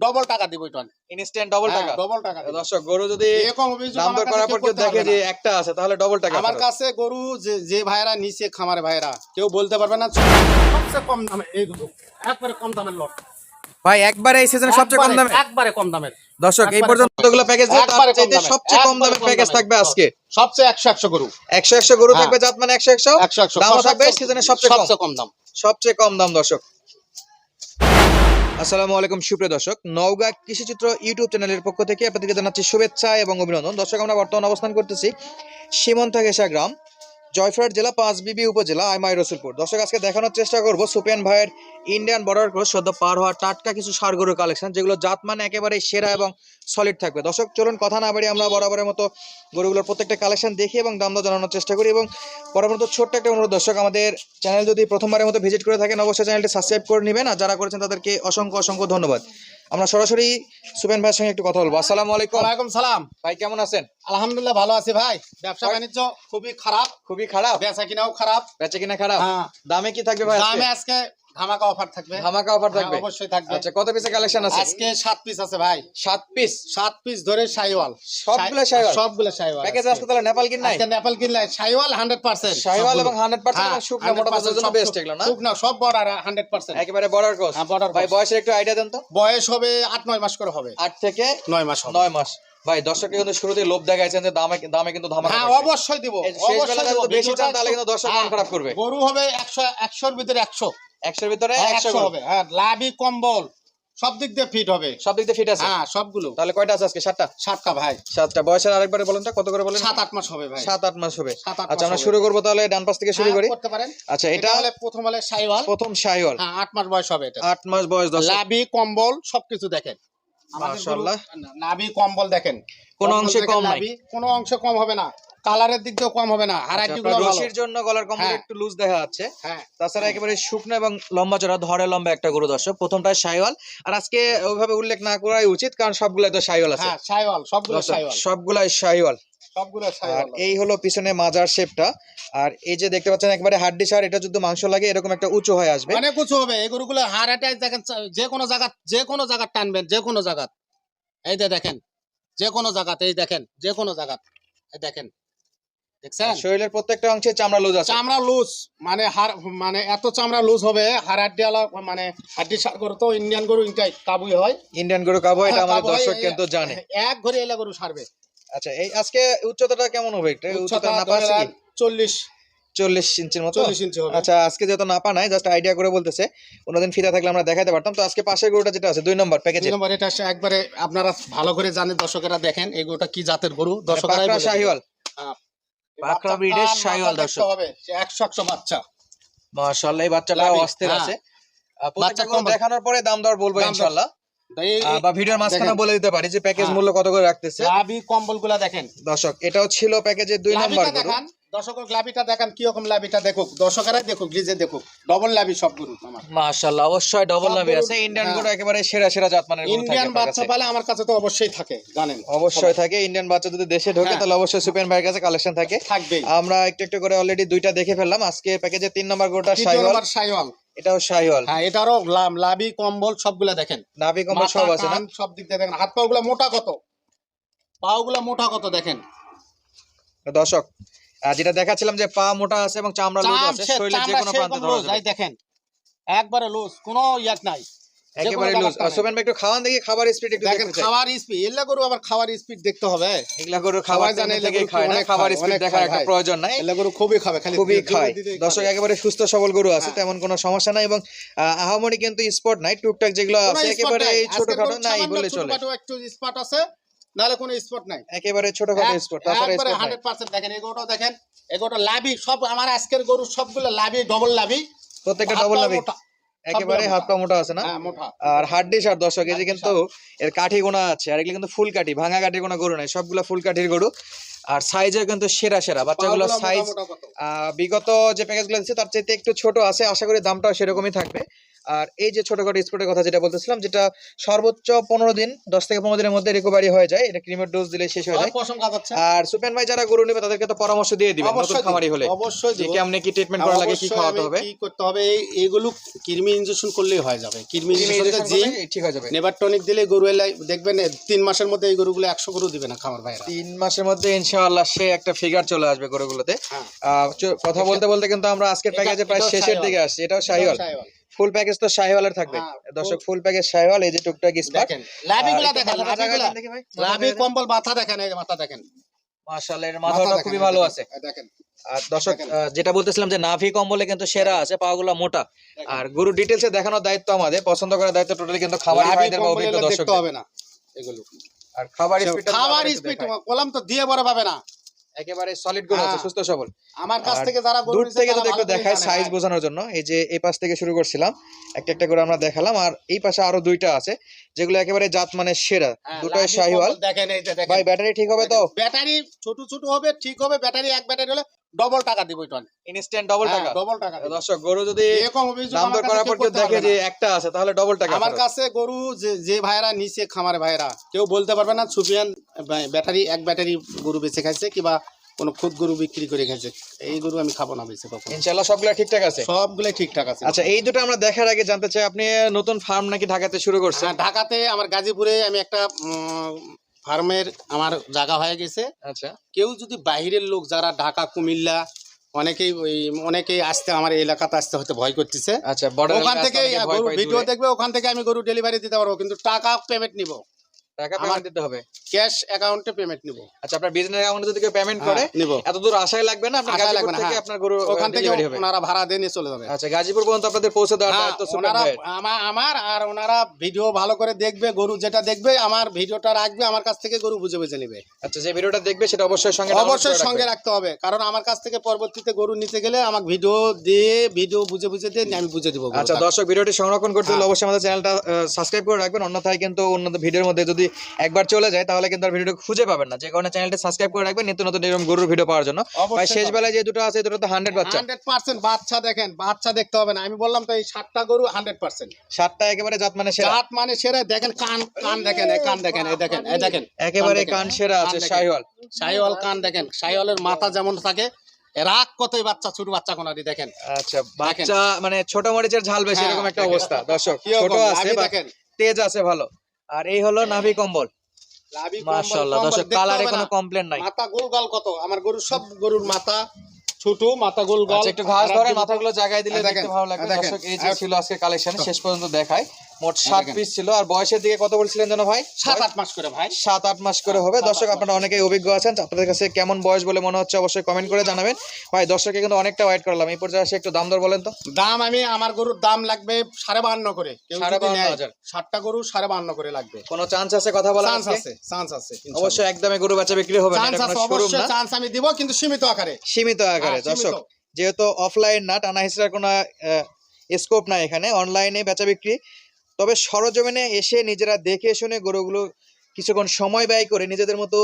Double টাকা দিব এটা। ইনস্ট্যান্ট ডবল টাকা? ডবল টাকা দর্শক গরু যদি দাম দর করার পর দেখে যে একটা আছে তাহলে ডবল টাকা আমার কাছে গরু যে যে ভাইরা নিচে খামারে ভাইরা কেউ বলতে পারবে না। সবচেয়ে কম দামে এইগুলো একবারে কম দামের লট। ভাই একবারে এই সিজনে সবচেয়ে কম দামে? একবারে কম দামের। দর্শক এই পর্যন্ত যতগুলো প্যাকেজ চাইতে সবচেয়ে কম দামের প্যাকেজ থাকবে আজকে। সবচেয়ে একশো একশো গরু। একশো একশো গরু হ্যাঁ। থাকবে জাত মানে একশো একশো? একশো একশো। দামও থাকবে সিজনে কম। সবচেয়ে কম দাম। সবচেয়ে কম দাম দর্শক। আসসালামু আলাইকুম, সুপ্রিয় দর্শক। নওগাঁ কৃষিচিত্র ইউটিউব চ্যানেলের পক্ষ থেকে আপনাদেরকে জানাচ্ছি শুভেচ্ছা এবং অভিনন্দন। দর্শক, আমরা বর্তমান অবস্থান করতেছি সীমন্ত ঘেসা গ্রাম জয়ফ্রাট জেলা পাঁচ পাঁচবিবি উপজেলা, আইমাই রসুলপুর। দর্শক, আজকে দেখানোর চেষ্টা করব সুপেন ভাইয়ের ইন্ডিয়ান বর্ডার ক্রস সদ্য পার হওয়া টাটকা কিছু সার গরুর কালেকশন যেগুলো জাত মানে একেবারে সেরা এবং সলিড থাকবে। দর্শক চলুন কথা না বাড়িয়ে আমরা বরাবরের মতো গরুগুলোর প্রত্যেকটা কালেকশন দেখি এবং দাম দর জানানোর চেষ্টা করি। এবং পরবর্তী ছোট্ট একটা অনুরোধ দর্শক আমাদের চ্যানেল যদি প্রথমবারের মতো ভিজিট করে থাকেন অবশ্যই চ্যানেলটি সাবস্ক্রাইব করে নেবেন। আর যারা করেছেন তাদেরকে অসংখ্য অসংখ্য ধন্যবাদ। আমরা সরাসরি সুপেন ভাইয়ের সঙ্গে একটু কথা বলব। আসসালামু আলাইকুম। ওয়ালাইকুম সালাম। ভাই কেমন আছেন? আলহামদুলিল্লাহ ভালো আছি ভাই। ব্যবসা বাণিজ্য খুবই খারাপ। খুবই খারাপ? বেচা কিনাও খারাপ। বেচা কিনা খারাপ? হ্যাঁ। দামে কি থাকবে ভাই দামে আজকে ধামাকা অফার থাকবে। ধামাকা অফার থাকবে? অবশ্যই থাকবে। আচ্ছা কত পিসের কালেকশন আছে? আজকে সাত পিস আছে ভাই। সাত পিস সাত পিস ধরে সাইওয়াল। সবগুলো শাহিওয়াল? সবগুলো সাইওয়াল প্যাকেজ আজকে। তাহলে নেপাল কিন নাই? আজকে নেপাল কিনলে সাইওয়াল হান্ড্রেড পার্সেন্ট শাহিওয়াল এবং 100% মোটা তাজার জন্য best এগুলো না? শুকনো সব বড় আর হান্ড্রেড পার্সেন্ট একেবারে বর্ডার ক্রস ভাই বয়সের একটু আইডিয়া দেন তো? বয়স হবে আট নয় মাস করে হবে। আট থেকে নয় মাস হবে। নয় মাস। ভাই দর্শককে কিন্তু শুরুতেই লোভ দেখাইছেন যে দামে দামে কিন্তু ধামাকা হ্যাঁ অবশ্যই দিব। অবশ্যই বেশি চান তাহলে কিন্তু দর্শক মন হ্যাঁ, খারাপ করবে। গরু হবে একশো একশোর ভিতরে একশো। একশোর ভিতরে হ্যাঁ, একশো হবে। হ্যাঁ লাভি কম্বল সব দিক দিয়ে ফিট হবে। সব দিক দিয়ে ফিট আছে? হ্যাঁ সবগুলো। তাহলে কয়টা আছে আজকে? সাতটা? সাতটা ভাই। সাতটা। বয়সের আরেকবার বলেন তো কত করে বলেন? সাত আট মাস হবে ভাই। সাত আট মাস হবে। আচ্ছা আমরা শুরু করব তাহলে ডান পাশ থেকে শুরু হ্যাঁ, করি। করতে পারেন। আচ্ছা এটা হলে প্রথম হলে সাইওয়াল। প্রথম শাহিওয়াল হ্যাঁ আট মাস বয়স হবে এটা। আট মাস বয়স দশ লাভি কম্বল সবকিছু দেখেন। মাশাআল্লাহ। নাভি কম্বল দেখেন। কোনো অংশে কম নাই। কোনো অংশে কম হবে না। কালারের দিক দিয়েও কম হবে না আর আচ্ছা, একদিগুলো রশির জন্য গলার কম্বল হ্যাঁ। একটু লুজ দেখা যাচ্ছে। হ্যাঁ। তাছাড়া একেবারে শুকনো এবং লম্বা চড়া ধরে লম্বা একটা গরু দর্শক। প্রথমটা শাহিওয়াল আর আজকে ওইভাবে উল্লেখ না করাই উচিত কারণ সবগুলাই তো শাহিওয়াল আছে। হ্যাঁ সাইওয়াল সবগুলো দর্শক, সাইওয়াল। সবগুলাই সবগুলো আর এই হলো পিছনে মাজার শেপটা আর এই যে দেখতে পাচ্ছেন একবারে হাড্ডি সার এটা যদি মাংস লাগে এরকম একটা উঁচু হয়ে আসবে। অনেক উঁচু হবে। এই গরুগুলো হার অ্যাটাক দেখেন যে কোনো জায়গা যে কোনো জায়গা টানবেন যে কোনো জায়গা এই যে দেখেন যে কোনো জায়গাতে এই দেখেন যে কোনো জায়গা দেখেন দেখছেন? শরীরের প্রত্যেকটা অংশে চামড়া লুজ আছে। চামড়া লুজ মানে হার মানে এত চামড়া লুজ হবে হাড্ডি আলা মানে হাড্ডি সার গরু তো ইন্ডিয়ান গরু ইনটাই কাবুই হয়। ইন্ডিয়ান গরু কাবো এটা হ্যাঁ, আমাদের দর্শক কিন্তু জানে। এক ঘরে এলা গরু সারবে। আচ্ছা এই আজকে উচ্চতাটা কেমন হবে এটা? উচ্চতা না পাচ্ছে কি? চল্লিশ চল্লিশ ইঞ্চির মতো? ইঞ্চি আচ্ছা আজকে যেহেতু না পা নাই জাস্ট আইডিয়া করে বলতেছে কোনোদিন ফিতা থাকলে আমরা দেখাতে পারতাম। তো আজকে পাশের গরুটা যেটা আছে দুই নম্বর প্যাকেজে নম্বর এটা একবারে আপনারা ভালো করে জানেন দর্শকেরা দেখেন এই গরুটা কি জাতের গরু? বলে শাহিওয়াল। পাকড়া দর্শক। হবে? সে একশো একশো বাচ্চা। মাশাআল্লাহ এই বাচ্চাটা অস্থির হ্যাঁ। আছে। প্রত্যেকটা দেখানোর পরে দাম দর বলব ইনশাআল্লাহ। বা ভিডিওর মাঝখানে বলে দিতে পারি যে প্যাকেজ হ্যাঁ। মূল্য কত করে রাখতেছে। লাভি কম্বলগুলা দেখেন। দর্শক এটাও ছিল প্যাকেজের দুই নম্বর গরু। দেখান দর্শকের লাভিটা দেখান কি রকম লাভিটা দেখুক। দর্শকেরাই দেখুক নিজে দেখুক। ডবল লাভি সব গরু আমার। মাশাআল্লাহ অবশ্যই ডবল সব আছে। ইন্ডিয়ান হ্যাঁ। গরু একেবারে সেরা সেরা জাতমানের গরু থাকে ইন্ডিয়ান বাচ্চা পালে আমার কাছে তো অবশ্যই থাকে জানেন। অবশ্যই থাকে। ইন্ডিয়ান বাচ্চা যদি দেশে ঢোকে হ্যাঁ। তাহলে অবশ্যই সুপেন ভাইয়ের কাছে কালেকশন থাকে। থাকবেই। আমরা একটু একটু করে অলরেডি দুইটা দেখে ফেললাম। আজকে প্যাকেজের তিন নম্বর গরুটা নম্বর সাইওয়াল। এটাও শাহিওয়াল হ্যাঁ এটারও লাভি কম্বল সবগুলা দেখেন। নাভি কম্বল সব আছে না? সব দিক দিয়ে দেখেন। হাত পা গুলা মোটা কত? পা গুলা মোটা কত দেখেন? দর্শক যেটা দেখাচ্ছিলাম যে পা মোটা আছে এবং চামড়া লুজ আছে শরীরের যে কোনো প্রান্তে ধরা যাবে। এই দেখেন। একবারে লুজ কোনো ইয়াক নাই। একেবারে লুজ। নাই। ভাই একটু খাওয়ান দেখি খাবার স্পিড একটু দেখেন খাওয়ার স্পিড এলা গরু আবার খাওয়ার স্পিড দেখতে হবে। এগুলা গরু খাবার জানে এগুলা খায় না। খাবার স্পিড দেখার একটা প্রয়োজন নাই। এলা গরু খুবই খাবে খালি খুবই খায়। দর্শক একেবারে সুস্থ সবল গরু আছে হ্যাঁ। তেমন কোনো সমস্যা নাই এবং আহ, আহামরি কিন্তু স্পট নাই। টুকটাক যেগুলো আছে একেবারে। এই ছোটখাটো নাই বলে চলে। একটু স্পট আছে। নাহলে কোনো স্পট নাই। একেবারে ছোটখাটো স্পট তাছাড়া স্পট নাই। 100% দেখেন এগোটা দেখেন এগোটা লাভি সব আমার আজকের গরু সবগুলো লাভি ডবল লাভি প্রত্যেকটা ডবল মোটা। একেবারে হাত পা মোটা আছে না? হ্যাঁ আর হাড্ডি সার দর্শক এই যে কিন্তু এর কাঠি গোনা আছে আর এগুলো কিন্তু ফুল কাঠি ভাঙা কাঠির কোনো গরু নাই সবগুলো ফুল কাঠির গরু। আর সাইজে কিন্তু সেরা সেরা। বাচ্চাগুলো সাইজ বিগত যে প্যাকেজগুলো দিচ্ছে তার চাইতে একটু ছোট আছে আশা করি দামটাও সেরকমই থাকবে। আর এই যে ছোটখাটো স্পটের কথা যেটা বলতেছিলাম যেটা সর্বোচ্চ পনেরো দিন দশ থেকে পনেরো দিনের মধ্যে রিকভারি হয়ে যায় এটা ক্রিমের ডোজ দিলে শেষ হয়ে যায়। আর সুপেন ভাই যারা গরু নেবে তাদেরকে তো পরামর্শ দিয়ে দিবেন নতুন খামারি হলে। অবশ্যই যে দিব। কেমনে কি ট্রিটমেন্ট করা লাগে কি খাওয়াতে হবে। কি করতে হবে এই এগুলো কৃমি ইনজেকশন করলেই হয়ে যাবে। কৃমি ইনজেকশন injection ঠিক হয়ে যাবে। নেভার টনিক দিলে গরু এলে দেখবেন তিন মাসের মধ্যে এই গরুগুলো একশো গরু দিবে না খামার ভাইরা তিন মাসের মধ্যে ইনশাআল্লাহ সে একটা ফিগার চলে আসবে গরুগুলোতে। হ্যাঁ। কথা বলতে বলতে কিন্তু আমরা আজকের প্যাকেজে প্রায় শেষের দিকে আসছি এটাও শাহিওয়াল। ফুল প্যাকেজ তো শাহিওয়ালের থাকবে। হ্যাঁ, দর্শক ফুল প্যাকেজ শাহিওয়াল এই যে টুকটাক দেখেন লাভিগুলা দেখেন লাভিগুলা লাভি কম্বল মাথা দেখেন এই মাথা দেখেন। মাশাআল্লাহ এর মাথাটা খুবই ভালো আছে। দেখেন। আর দর্শক যেটা বলতেছিলাম যে নাভি কম্বলে কিন্তু সেরা আছে পাগুলা মোটা। আর গরু ডিটেলসে দেখানোর দায়িত্ব আমাদের পছন্দ করার দায়িত্ব টোটালি কিন্তু খাবারি ভাইদের বা অভিজ্ঞ দর্শক দেখতে হবে না এগুলো। আর খাবার স্পিডটা খাবার স্পিড কলাম তো দিয়ে বড় পাবে না। একেবারে সলিড গরু আছে হ্যাঁ। সুস্থ সবল। আমার কাছ থেকে যারা গরু দূর থেকে তো যদি একটু দেখায় সাইজ হ্যাঁ। বোঝানোর জন্য। এই যে এই পাশ থেকে শুরু করছিলাম একটা একটা করে আমরা দেখালাম আর এই পাশে আরও দুইটা আছে যেগুলো একেবারে জাত মানে সেরা। হ্যাঁ, দুটোই শাহিওয়াল। দেখেন এই যে দেখেন। ভাই ব্যাটারি ঠিক হবে তো? ব্যাটারি ছোট ছোট হবে ঠিক হবে ব্যাটারি এক ব্যাটারি হলে ডবল টাকা দিব এটা ইনস্ট্যান্ট ডবল টাকা? ডবল টাকা দর্শক গরু যদি এরকম দাম দর করার পর কেউ দেখে যে একটা আছে তাহলে ডবল টাকা আমার কাছে গরু যে যে ভাইরা নিচে খামারে ভাইরা কেউ বলতে পারবে না সুফিয়ান ব্যাটারি এক ব্যাটারি গরু বেঁচে খাইছে কিংবা কোনো খুদ গরু বিক্রি করে খাইছে। এই গরু আমি খাব না বেঁচে কখনো। ইনশাআল্লাহ সবগুলা ঠিকঠাক আছে? সবগুলাই ঠিকঠাক আছে। আচ্ছা এই দুটো আমরা দেখার আগে জানতে চাই আপনি নতুন ফার্ম নাকি ঢাকাতে শুরু করছেন? হ্যাঁ, ঢাকাতে আমার গাজীপুরে আমি একটা ফার্মের আমার জায়গা হয়ে গেছে। আচ্ছা। কেউ যদি বাহিরের লোক যারা ঢাকা কুমিল্লা অনেকেই ওই অনেকেই আসতে আমার এলাকাতে আসতে হতে ভয় করতেছে। আচ্ছা ওখান থেকে ভিডিও দেখবে ওখান থেকে আমি গরু ডেলিভারি দিতে পারব কিন্তু টাকা পেমেন্ট নিব। টাকা আমার- পেমেন্ট দিতে হবে। ক্যাশ অ্যাকাউন্টে পেমেন্ট নিব। আচ্ছা আপনার বিজনেস অ্যাকাউন্টে যদি কেউ পেমেন্ট করে নিব। এত দূর আসাই লাগবে না? আপনার গাজীপুর থেকে হ্যাঁ। আপনার গরু ওখান থেকে ওনারা ভাড়া দিয়ে নিয়ে চলে যাবে। আচ্ছা গাজীপুর পর্যন্ত আপনাদের পৌঁছে দেওয়ার হ্যাঁ, দায়িত্ব সুপার আমার আমার আর ওনারা ভিডিও ভালো করে দেখবে গরু যেটা দেখবে আমার ভিডিওটা রাখবে আমার কাছ থেকে গরু বুঝে বুঝে নেবে। আচ্ছা যে ভিডিওটা দেখবে সেটা অবশ্যই সঙ্গে অবশ্যই সঙ্গে রাখতে হবে কারণ আমার কাছ থেকে পরবর্তীতে গরু নিতে গেলে আমাকে ভিডিও দিয়ে ভিডিও বুঝে বুঝে দিয়ে আমি বুঝে দিব আচ্ছা দর্শক ভিডিওটি সংরক্ষণ করতে হলে হ্যাঁ। অবশ্যই আমাদের চ্যানেলটা সাবস্ক্রাইব করে রাখবেন। অন্যথায় কিন্তু অন্য ভিডিওর মধ্যে যদি একবার চলে যায় তাহলে কিন্তু আর ভিডিওটা খুঁজে পাবেন না। যে কারণে চ্যানেলটা সাবস্ক্রাইব করে রাখবেন নিত্য নতুন এরকম গরুর ভিডিও পাওয়ার জন্য। ভাই শেষ বেলায় যে দুটো আছে দুটো তো হান্ড্রেড বাচ্চা। হান্ড্রেড পার্সেন্ট বাচ্চা দেখেন বাচ্চা দেখতে হবে না। আমি বললাম তো এই সাতটা গরু হান্ড্রেড পার্সেন্ট সাতটা একেবারে জাত মানে সেরা। জাত মানে সেরা দেখেন কান কান দেখেন এই কান দেখেন এই দেখেন এই দেখেন। একেবারে কান সেরা আছে। শাহিওয়াল। শাহিওয়াল কান দেখেন শাহিওয়ালের মাথা যেমন থাকে রাগ কতই বাচ্চা ছোট বাচ্চা কোনারি দেখেন। আচ্ছা বাচ্চা মানে ছোট মরিচের ঝাল বেশি হ্যাঁ, এরকম একটা অবস্থা। দর্শক ছোট আছে দেখেন। তেজ আছে ভালো। আর এই হলো নাভি কম্বল। মাশাআল্লাহ দর্শক কালারে কোনো কমপ্লেন নাই। মাথা গোল গাল কত? আমার গরুর সব গরুর মাথা ছোট মাথা গোল গাল। আচ্ছা একটু ঘাস ধরে মাথাগুলো জায়গায় দিলে দেখেন, দেখতে ভালো লাগবে। দেখেন। দর্শক এই যে ছিল আজকে কালেকশন শেষ পর্যন্ত দেখায়। মোট সাত পিস ছিল। আর বয়সের দিকে কত বলছিলেন যেন ভাই? সাত আট মাস করে ভাই। সাত আট মাস করে হবে। দর্শক আপনারা অনেকেই অভিজ্ঞ আছেন। আপনাদের কাছে কেমন বয়স বলে মনে হচ্ছে অবশ্যই কমেন্ট করে জানাবেন। ভাই কিন্তু অনেকটা ওয়েট করলাম। এই পর্যায়ে এসে একটু দাম দর বলেন তো। দাম আমি আমার গরুর দাম লাগবে সাড়ে বান্ন করে। সাড়ে বাহান্ন হাজার। ষাটটা গরু সাড়ে বান্ন করে লাগবে। কোনো চান্স আছে কথা বলা চান্স আছে চান্স আছে অবশ্যই গরু বাচ্চা বিক্রি হবে না চান্স আছে অবশ্যই চান্স আমি দিব কিন্তু সীমিত আকারে। সীমিত আকারে হ্যাঁ, দর্শক। যেহেতু অফলাইন না টানা হিসেবে কোনো স্কোপ নাই এখানে। অনলাইনে বেচা বিক্রি। তবে সরজমিনে এসে নিজেরা দেখে শুনে গরুগুলো কিছুক্ষণ সময় ব্যয় করে নিজেদের মতো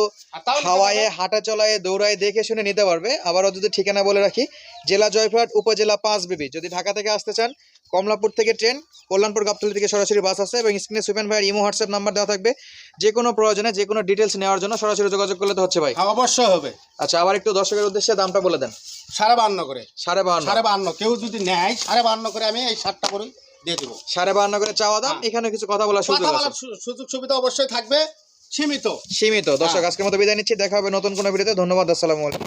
হাওয়ায় হাঁটা চলায় দৌড়ায় দেখে শুনে নিতে পারবে। আবারও যদি ঠিকানা বলে রাখি জেলা জয়পুরহাট উপজেলা পাঁচ বিবি। যদি ঢাকা থেকে আসতে চান কমলাপুর থেকে ট্রেন কল্যাণপুর গাবতলী থেকে সরাসরি বাস আছে এবং স্ক্রিনে সুপেন ভাইয়ের ইমো হোয়াটসঅ্যাপ নাম্বার দেওয়া থাকবে। যে কোনো প্রয়োজনে যে কোনো ডিটেলস নেওয়ার জন্য সরাসরি যোগাযোগ করলে তো হচ্ছে ভাই। হ্যাঁ, অবশ্যই হবে। আচ্ছা আবার একটু দর্শকের উদ্দেশ্যে দামটা বলে দেন। সাড়ে বান্ন করে। সাড়ে বাহান্ন। সাড়ে বান্ন কেউ যদি নেয় সাড়ে বান্ন করে আমি এই ষাটটা করে। দিয়ে দিব। সাড়ে বাহান্ন করে চাওয়া দাম হ্যাঁ। এখানে কিছু কথা বলার সুযোগ সুযোগ সুবিধা অবশ্যই থাকবে। সীমিত। সীমিত। দর্শক হ্যাঁ। আজকের মতো বিদায় নিচ্ছি। দেখা হবে নতুন কোনো ভিডিওতে। ধন্যবাদ আসসালাম আলাইকুম।